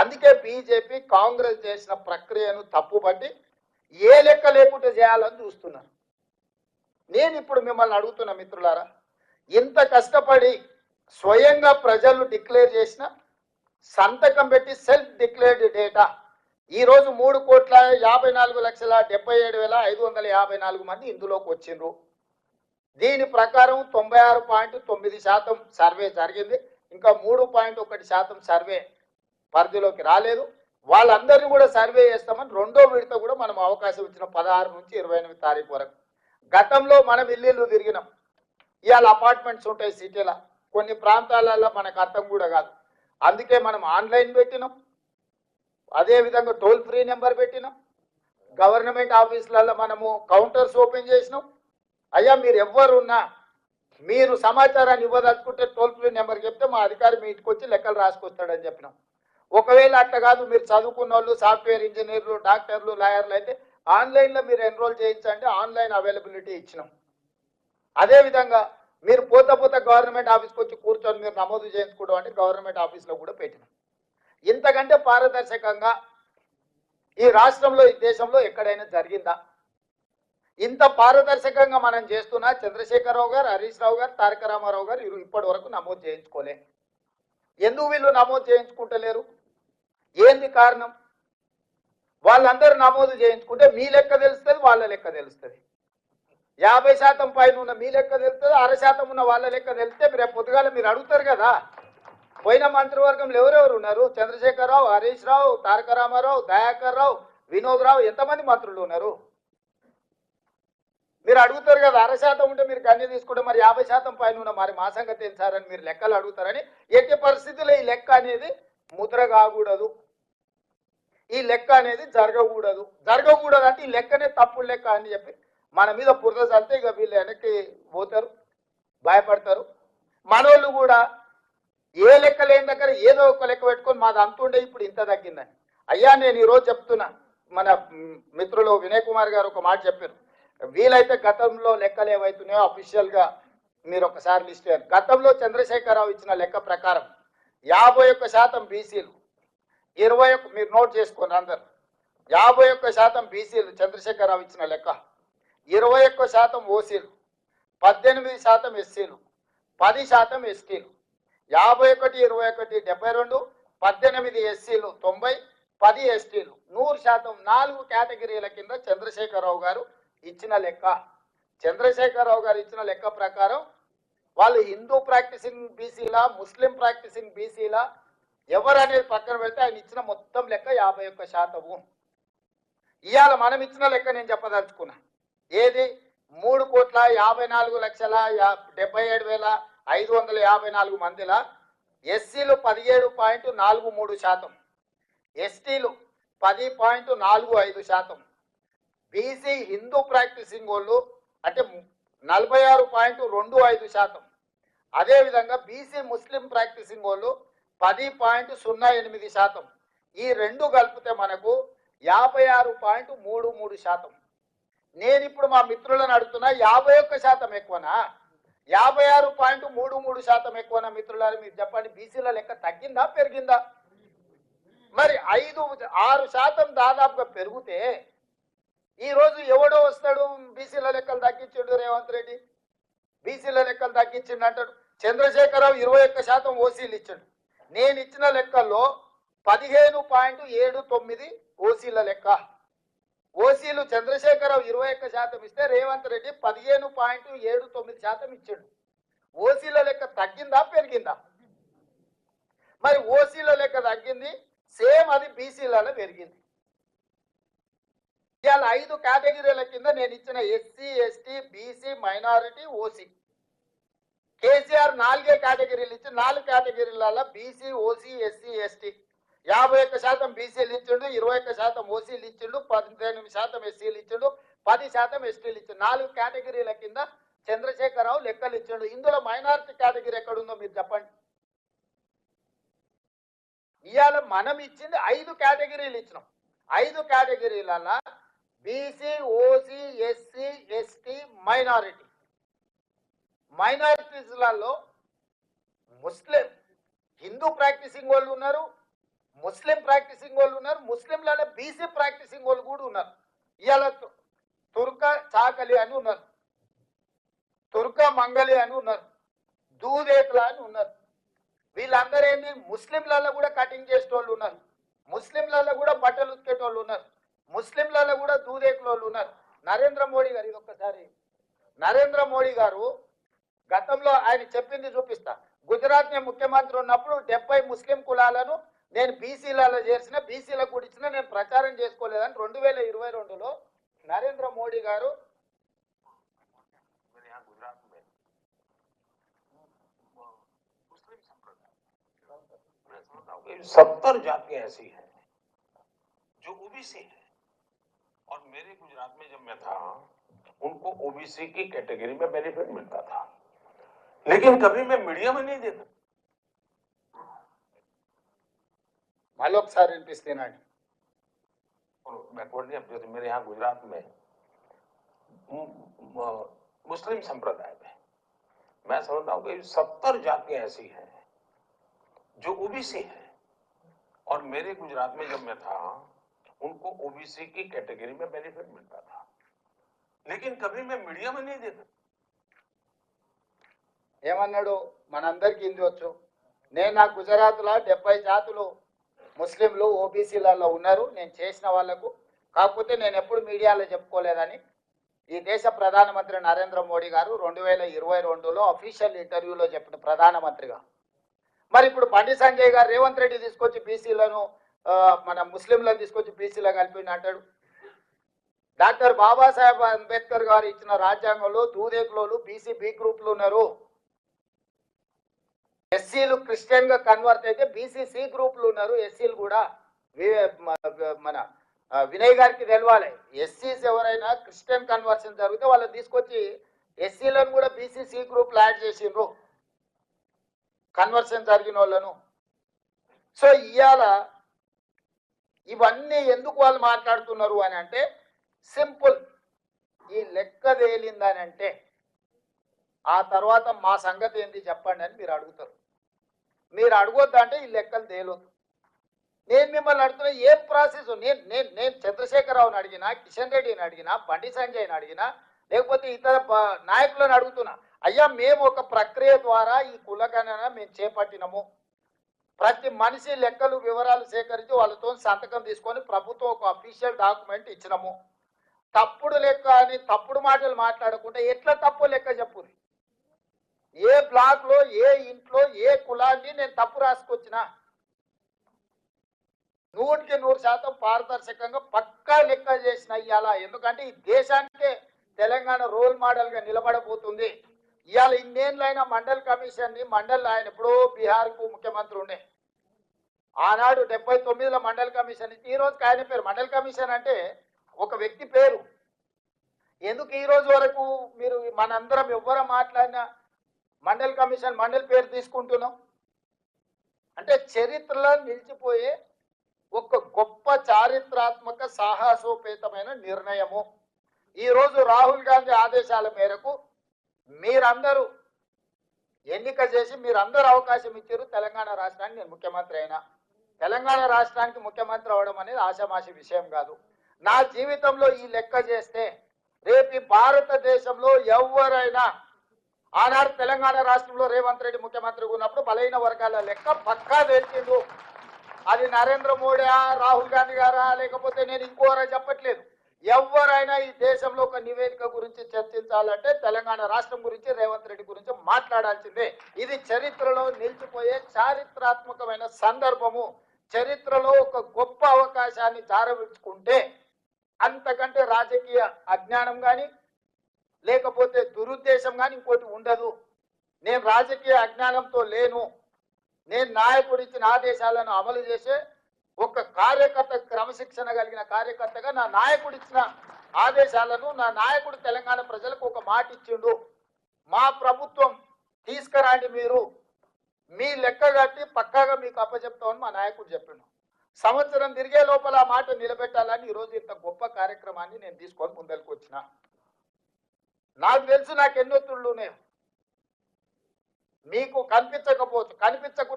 అందుకే బీజేపీ కాంగ్రెస్ చేసిన ప్రక్రియను తప్పుపట్టి ఏ లెక్క లేకుండా చేయాలని చూస్తున్నారు. నేను ఇప్పుడు మిమ్మల్ని అడుగుతున్న మిత్రులారా ఇంత కష్టపడి స్వయంగా ప్రజలు డిక్లేర్ చేసిన సంతకం పెట్టి సెల్ఫ్ డిక్లేర్డ్ డేటా ఈరోజు మూడు కోట్ల యాభై నాలుగు లక్షల డెబ్బై ఏడు వేల ఐదు వందల యాభై నాలుగు మంది ఇందులోకి వచ్చిండ్రు. దీని ప్రకారం తొంభై ఆరు పాయింట్ తొమ్మిది శాతం సర్వే జరిగింది. ఇంకా మూడు పాయింట్ ఒకటి శాతం సర్వే పరిధిలోకి రాలేదు. వాళ్ళందరినీ కూడా సర్వే చేస్తామని రెండో విడత కూడా మనం అవకాశం ఇచ్చిన పదహారు నుంచి ఇరవై ఎనిమిది తారీఖు వరకు. గతంలో మనం ఇల్లు తిరిగినాం. ఇవాళ అపార్ట్మెంట్స్ ఉంటాయి సిటీలో. కొన్ని ప్రాంతాలలో మనకు అర్థం కూడా కాదు. అందుకే మనం ఆన్లైన్ పెట్టినాం. అదే విధంగా టోల్ ఫ్రీ నెంబర్ పెట్టినాం. గవర్నమెంట్ ఆఫీసులలో మనము కౌంటర్స్ ఓపెన్ చేసినాం. అయ్యా మీరు ఎవ్వరున్నా మీరు సమాచారాన్ని ఇవ్వదలుచుకుంటే టోల్ ఫ్రీ నెంబర్ చెప్తే మా అధికారి మీ ఇంటికి వచ్చి లెక్కలు రాసుకొస్తాడని చెప్పినాం. ఒకవేళ అట్లా కాదు మీరు చదువుకున్న వాళ్ళు సాఫ్ట్వేర్ ఇంజనీర్లు డాక్టర్లు లాయర్లు అయితే ఆన్లైన్లో మీరు ఎన్రోల్ చేయించండి ఆన్లైన్ అవైలబిలిటీ ఇచ్చినాం. అదేవిధంగా మీరు పోత పోత గవర్నమెంట్ ఆఫీస్కి వచ్చి కూర్చొని మీరు నమోదు చేయించుకోవడం అంటే గవర్నమెంట్ ఆఫీస్లో కూడా పెట్టినాం. ఇంతకంటే పారదర్శకంగా ఈ రాష్ట్రంలో ఈ దేశంలో ఎక్కడైనా జరిగిందా? ఇంత పారదర్శకంగా మనం చేస్తున్నా చంద్రశేఖరరావు గారు హరీష్ రావు గారు తారక రామారావు గారు ఇరు- ఇప్పటి వరకు నమోదు చేయించుకోలే. ఎందుకు వీళ్ళు నమోదు చేయించుకుంటలేరు? ఏంది కారణం? వాళ్ళందరూ నమోదు చేయించుకుంటే మీ లెక్క తెలుస్తుంది వాళ్ళ లెక్క తెలుస్తుంది. యాభై శాతం పైన ఉన్న మీ లెక్క తెలుస్తుంది అర శాతం ఉన్న వాళ్ళ లెక్క తెలిస్తే మీరు రేపు పొద్దుగాల మీరు అడుగుతారు కదా. పోయిన మంత్రివర్గంలో ఎవరెవరు ఉన్నారు? చంద్రశేఖరరావు హరీష్ రావు తారక రామారావు దయాకర్ రావు వినోద్ రావు ఎంతమంది మంత్రులు ఉన్నారు? మీరు అడుగుతారు కదా అర శాతం ఉంటే మీరు కన్య తీసుకుంటే మరి యాభై శాతం పైన ఉన్న మరి మా సంగతి ఏం సార్ అని మీరు లెక్కలు అడుగుతారని. ఎట్టి పరిస్థితుల్లో ఈ లెక్క అనేది ముద్ర కాకూడదు ఈ లెక్క అనేది జరగకూడదు. జరగకూడదు అంటే ఈ లెక్కనే తప్పు లెక్క అని చెప్పి మన మీద బురద చల్లితే ఇక వీళ్ళు వెనక్కి పోతారు భయపడతారు. మనోళ్ళు కూడా ఏ లెక్క లేని దగ్గర ఏదో ఒక లెక్క పెట్టుకొని మాది అంతుండే ఇప్పుడు ఇంత తగ్గిందని. అయ్యా నేను ఈరోజు చెప్తున్నా. మన మిత్రులు వినయ్ కుమార్ గారు ఒక మాట చెప్పారు. వీలైతే గతంలో లెక్కలు ఏవైతున్నాయో అఫీషియల్గా మీరు ఒకసారి లిస్ట్ చేయాలి గతంలో చంద్రశేఖరరావు ఇచ్చిన లెక్క ప్రకారం యాభై ఒక్క శాతం బీసీలు. ఇరవై ఒక్క మీరు నోట్ చేసుకోండి అందరు. యాభై ఒక్క శాతం బీసీలు చంద్రశేఖరరావు ఇచ్చిన లెక్క. ఇరవై ఒక్క శాతం ఓసీలు. పద్దెనిమిది శాతం ఎస్సీలు. పది శాతం ఎస్టీలు. యాభై ఒకటి ఇరవై ఒకటి డెబ్బై రెండు పద్దెనిమిది ఎస్సీలు తొంభై పది ఎస్టీలు. నూరు శాతం నాలుగు కేటగిరీల కింద చంద్రశేఖరరావు గారు ఇచ్చిన లెక్క. చంద్రశేఖరరావు గారు ఇచ్చిన లెక్క ప్రకారం వాళ్ళు హిందూ ప్రాక్టీసింగ్ బీసీలా ముస్లిం ప్రాక్టీసింగ్ బీసీలా ఎవరు అనేది పక్కన పెడితే ఆయన ఇచ్చిన మొత్తం లెక్క యాభై ఒక్క శాతము. ఇవాళ మనం ఇచ్చిన లెక్క నేను చెప్పదలుచుకున్నా. ఏది? మూడు కోట్ల యాభై నాలుగు లక్షల యా- డెబ్బై ఏడు వేల ఐదు వందల యాభై నాలుగు మందిల ఎస్సీలు పదిహేడు పాయింట్ నాలుగు మూడు శాతం. ఎస్టీలు పది పాయింట్ నాలుగు ఐదు శాతం. బీసీ హిందూ ప్రాక్టీసింగ్ వాళ్ళు అంటే నలభై ఆరు పాయింట్ రెండు ఐదు శాతం. అదేవిధంగా బీసీ ముస్లిం ప్రాక్టీసింగ్ వాళ్ళు పది పాయింట్ సున్నా ఎనిమిది శాతం. ఈ రెండు కలిపితే మనకు యాభై ఆరు పాయింట్ మూడు మూడు శాతం. నేను ఇప్పుడు మా మిత్రులను అడుగుతున్నా యాభై ఒక్క శాతం ఎక్కువనా? యాభై ఆరు పాయింట్ మూడు మూడు శాతం ఎక్కువనా మిత్రులని మీరు చెప్పండి బీసీల లెక్క తగ్గిందా పెరిగిందా? మరి ఐదు ఆరు శాతం దాదాపుగా పెరిగితే ఈరోజు ఎవడో వస్తాడు బీసీల లెక్కలు తగ్గించుడు రేవంత్ రెడ్డి? బీసీల లెక్కలు తగ్గించిండు అంటాడు. చంద్రశేఖరరావు ఇరవై ఒక్క శాతం ఓసీలు ఇచ్చాడు. నేను ఇచ్చిన లెక్కల్లో పదిహేను పాయింట్ ఏడు తొమ్మిది ఓసీల లెక్క. ఓసీలు చంద్రశేఖరరావు ఇరవై ఒక్క శాతం ఇస్తే రేవంత్ రెడ్డి పదిహేను పాయింట్ ఏడు తొమ్మిది శాతం ఇచ్చాడు. ఓసీల లెక్క తగ్గిందా పెరిగిందా? మరి ఓసీల లెక్క తగ్గింది సేమ్ అది బీసీలలో పెరిగింది. ఇవాళ ఐదు కేటగిరీల కింద నేను ఇచ్చిన SC ST BC minority OC. KCR నాలుగే కేటగిరీలు ఇచ్చి నాలుగు కేటగిరీలలో బీసీ ఓసీ ఎస్సీ ఎస్టీ. యాభై ఒక్క శాతం బీసీలు ఇచ్చిండు ఇరవై ఒక్క శాతం ఓసీలు ఇచ్చిండు పద్దెనిమిది శాతం ఎస్సీలు ఇచ్చిండు పది శాతం ఎస్టీలు ఇచ్చిండు. నాలుగు కేటగిరీల కింద చంద్రశేఖరరావు లెక్కలు ఇచ్చిండు. ఇందులో మైనారిటీ కేటగిరీ ఎక్కడుందో మీరు చెప్పండి. ఇవాళ మనం ఇచ్చింది ఐదు కేటగిరీలు ఇచ్చినాం. ఐదు కేటగిరీలలో BC OC SC ST minority మైనారిటీస్లలో Muslim Hindu practising వాళ్ళు ఉన్నారు ముస్లిం ప్రాక్టీసింగ్ వాళ్ళు ఉన్నారు ముస్లింలలో బీసీ ప్రాక్టీసింగ్ వాళ్ళు కూడా ఉన్నారు. ఇవాళ తు- తుర్క చాకలి అని ఉన్నారు. తుర్క మంగలి అని ఉన్నారు. దూదేకుల అని ఉన్నారు. వీళ్ళందరూ ముస్లింలలో కూడా కటింగ్ చేసేటోళ్ళు ఉన్నారు. ముస్లింలలో కూడా బట్టలు ఉతికేటోళ్ళు ఉన్నారు. ముస్లింలలో కూడా దూదేకుల వాళ్ళు ఉన్నారు నరేంద్ర మోడీ గారు ఇది ఒక్కసారి నరేంద్ర మోడీ గారు గతంలో ఆయన చెప్పింది చూపిస్తా గుజరాత్ నేను ముఖ్యమంత్రి ఉన్నప్పుడు డెబ్బై ముస్లిం కులాలను నేను బీసీలలో చేర్చిన బీసీలకు కూడా ఇచ్చిన నేను ప్రచారం చేసుకోలేదని రెండు వేల ఇరవై రెండులో నరేంద్ర మోడీ గారు मेरे यहाँ गुजरात में मुस्लिम संप्रदाय मैं समझता हूँ कि सत्तर जातियां ऐसी हैं जो ओबीसी है और मेरे गुजरात में जब मैं था उनको ओबीसी की कैटेगरी में बेनिफिट मिलता था। लेकिन कभी मैं मीडिया में नहीं देता मालूम सर बैकवर्ड नहीं अपने मेरे यहाँ गुजरात में मुस्लिम संप्रदाय में मैं समझता हूँ कि सत्तर जातियाँ ऐसी हैं जो ओबीसी हैं। और मेरे गुजरात में जब मैं था उनको ओबीसी की कैटेगरी में बेनिफिट मिलता था लेकिन कभी मैं मीडिया में नहीं देखा ఏమన్నాడు మనందరికీ హిందీ వచ్చు నేను నా గుజరాత్లో డెబ్బై జాతులు ముస్లింలు ఓబీసీలలో ఉన్నారు నేను చేసిన వాళ్లకు కాకపోతే నేను ఎప్పుడు మీడియాలో చెప్పుకోలేదని ఈ దేశ ప్రధానమంత్రి నరేంద్ర మోడీ గారు రెండు వేల ఇరవై రెండులో అఫీషియల్ ఇంటర్వ్యూలో చెప్పిన ప్రధానమంత్రిగా మరి ఇప్పుడు బండి సంజయ్ గారు రేవంత్ రెడ్డి తీసుకొచ్చి బీసీలను మన ముస్లింలను తీసుకొచ్చి బీసీలో కలిపిండి అంటాడు. డాక్టర్ బాబాసాహెబ్ అంబేద్కర్ గారు ఇచ్చిన రాజ్యాంగంలో దూదేకులోలు బీసీ బి గ్రూప్లు ఉన్నారు. ఎస్సీలు క్రిస్టియన్గా కన్వర్ట్ అయితే బీసీసీ గ్రూప్లు ఉన్నారు. ఎస్సీలు కూడా వి- మన వినయ్ గారికి తెలవాలి. ఎస్సీస్ ఎవరైనా క్రిస్టియన్ కన్వర్షన్ జరిగితే వాళ్ళని తీసుకొచ్చి ఎస్సీలను కూడా బీసీసీ గ్రూప్లు యాడ్ చేసిండ్రు. కన్వర్షన్ జరిగిన వాళ్ళను. సో ఇవాళ ఇవన్నీ ఎందుకు వాళ్ళు మాట్లాడుతున్నారు అని అంటే సింపుల్. ఈ లెక్క తేలిందని అంటే ఆ తర్వాత మా సంగతి ఏంటి చెప్పండి అని మీరు అడుగుతారు. మీరు అడగొద్దు అంటే ఈ లెక్కలు తేలొద్దు. నేను మిమ్మల్ని అడుగుతున్నా ఏం ప్రాసెస్? నేను నేను నేను చంద్రశేఖరరావుని అడిగినా కిషన్ రెడ్డిని అడిగినా బండి సంజయ్ని అడిగినా లేకపోతే ఇతర నాయకులను అడుగుతున్నా అయ్యా మేము ఒక ప్రక్రియ ద్వారా ఈ కులగణన మేము చేపట్టినము. ప్రతి మనిషి లెక్కలు వివరాలు సేకరించి వాళ్ళతో సంతకం తీసుకొని ప్రభుత్వం ఒక అఫీషియల్ డాక్యుమెంట్ ఇచ్చినాము. తప్పుడు లెక్క అని తప్పుడు మాటలు మాట్లాడకుండా ఎట్లా తప్పు లెక్క చెప్పు? ఏ బ్లాక్లో ఏ ఇంట్లో ఏ కులాన్ని నేను తప్పు రాసుకొచ్చినా? నూటికి నూరు శాతం పారదర్శకంగా పక్కా లెక్క చేసిన ఇవాళ ఎందుకంటే ఈ దేశానికే తెలంగాణ రోల్ మోడల్గా నిలబడబోతుంది. ఇవాళ ఇన్నేళ్ళైన మండల్ కమిషన్ని మండల్ ఆయన ఇప్పుడు బీహార్కు ముఖ్యమంత్రి ఉండే. ఆనాడు డెబ్బై తొమ్మిదిలో మండల్ కమిషన్ ఈ రోజుకి ఆయన పేరు మండల్ కమిషన్ అంటే ఒక వ్యక్తి పేరు. ఎందుకు ఈ రోజు వరకు మీరు మనందరం ఎవ్వరం మాట్లాడినా మండల్ కమిషన్ మండల్ పేరు తీసుకుంటున్నాం? అంటే చరిత్రలో నిలిచిపోయే ఒక గొప్ప చారిత్రాత్మక సాహసోపేతమైన నిర్ణయము. ఈరోజు రాహుల్ గాంధీ ఆదేశాల మేరకు మీరందరూ ఎన్నిక చేసి మీరందరూ అవకాశం ఇచ్చారు తెలంగాణ రాష్ట్రానికి నేను ముఖ్యమంత్రి అయినా. తెలంగాణ రాష్ట్రానికి ముఖ్యమంత్రి అవడం అనేది ఆశామాషి విషయం కాదు. నా జీవితంలో ఈ లెక్క చేస్తే రేపు భారతదేశంలో ఎవరైనా ఆనాడు తెలంగాణ రాష్ట్రంలో రేవంత్ రెడ్డి ముఖ్యమంత్రిగా ఉన్నప్పుడు బలైన వర్గాల లెక్క పక్కా తెలిసిండు అది నరేంద్ర మోడీ రాహుల్ గాంధీ గారా లేకపోతే నేను ఇంకోరా చెప్పట్లేదు. ఎవరైనా ఈ దేశంలో ఒక నివేదిక గురించి చర్చించాలంటే తెలంగాణ రాష్ట్రం గురించి రేవంత్ రెడ్డి గురించి మాట్లాడాల్సిందే. ఇది చరిత్రలో నిలిచిపోయే చారిత్రాత్మకమైన సందర్భము. చరిత్రలో ఒక గొప్ప అవకాశాన్ని జారవించుకుంటే అంతకంటే రాజకీయ అజ్ఞానం కానీ లేకపోతే దురుద్దేశం కానీ ఇంకోటి ఉండదు. నేను రాజకీయ అజ్ఞానంతో లేను. నేను నాయకుడిచ్చిన ఆదేశాలను అమలు చేసే ఒక కార్యకర్త క్రమశిక్షణ కలిగిన కార్యకర్తగా నా నాయకుడు ఇచ్చిన ఆదేశాలను నా నాయకుడు తెలంగాణ ప్రజలకు ఒక మాట ఇచ్చిండు. మా ప్రభుత్వం తీసుకురండి మీరు. మీ లెక్క కట్టి పక్కాగా మీకు అప్పచెప్తామని మా నాయకుడు చెప్పిండు. సంవత్సరం తిరిగే లోపల ఆ మాట నిలబెట్టాలని ఈరోజు ఇంత గొప్ప కార్యక్రమాన్ని నేను తీసుకొని ముందరికి వచ్చిన. నాకు తెలుసు నాకు ఎన్నో మీకు కనిపించకపోవచ్చు కనిపించకుండా